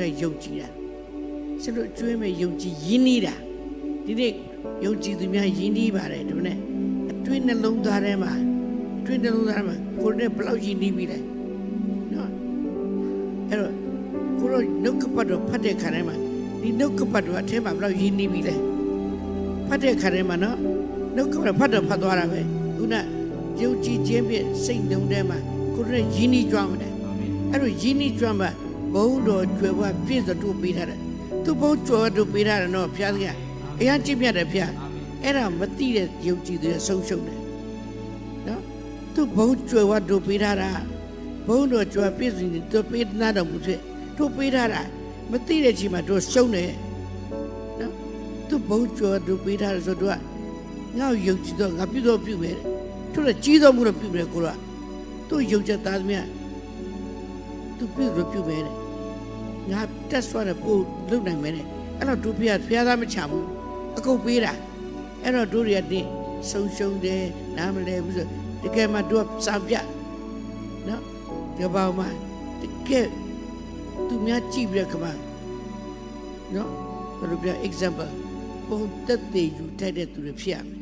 နဲ့ယုံကြည်တာရှင်တို့ကျွေးမဲ့ယုံကြည်ရင်းနှီးတာဒီနေ့ယုံကြည်သူများရင်းနှီးပါတယ်ဒါနဲ့အတွင်းနှလုံးသားထဲမှာအတွင်းနှလုံးသားထဲမှာကိုယ်နဲ့ဘယ်လောက်ရင်းနှီးပြီလဲနော်အဲ့တော့ကိုယ်တို့နှုတ်ကပတ်တော်ဖတ်တဲ့ခါတိုင်းမှာဒီနှုတ်ကပတ်တော်အထဲမှာဘယ်လောက်ရင်းနှီးပြီလဲဖတ်တဲ့ခါတိုင်းမှာနော်နှုတ်ကပတ်တော်ဖတ်တော့ဖတ်သွားတာပဲခုနယုံကြည်ခြင်းဖြင့်စိတ်နှုံထဲမှာကိုယ်တို့ရင်းနှီးကြွမယ်အဲ့လိုရင်းနှီးကြွမ်းမှာ ဘုံတော်ကျွယ်ဝပြည့်စုံတို့ပေးထားတယ်သူဘုံကျွယ်ဝတို့ပေးထားတယ်နော်ဘုရားသခင်အရင်ကြည့်မြတ်တယ်ဘုရားအဲ့ဒါမသိတဲ့ယုံကြည်တဲ့ဆုံးရှုံးတယ်နော်သူဘုံကျွယ်ဝတို့ပေးထားတာဘုံတော်ကျွယ်ပြည့်စုံတို့ပေးနာတော်မူဖြစ်တို့ပေးထားတာမသိတဲ့ချိန်မှာတို့ရှုံးတယ်နော်သူဘုံကျွယ်တို့ပေးထားတယ်ဆိုတော့ငါ့ကိုယုံကြည်တော့ငါပြုတော့ပြုမယ်တို့လည်းကြီးတော်မူတော့ပြုမယ်ကိုကသူယုံချက်သားသမျှသူပြုလို့ပြုမယ်တဲ့ ငါတက်ဆွားတဲ့ပို့လုပ်နိုင်မယ်တဲ့အဲ့တော့တို့ဖျားဖျားသားမချဘူးအကုန်ပေးတာအဲ့တော့တို့တွေကတင်းဆုံရှုံတယ်နားမလဲဘူးဆိုတကယ်မှတို့ကစာပြနော်ဒီဘောင်မှာတကယ်သူများကြည့်ပြီးတော့ခမနော်ဘယ်လိုပြော example ပုံတက်သေးယူထိုက်တဲ့သူတွေဖြစ်ရမယ်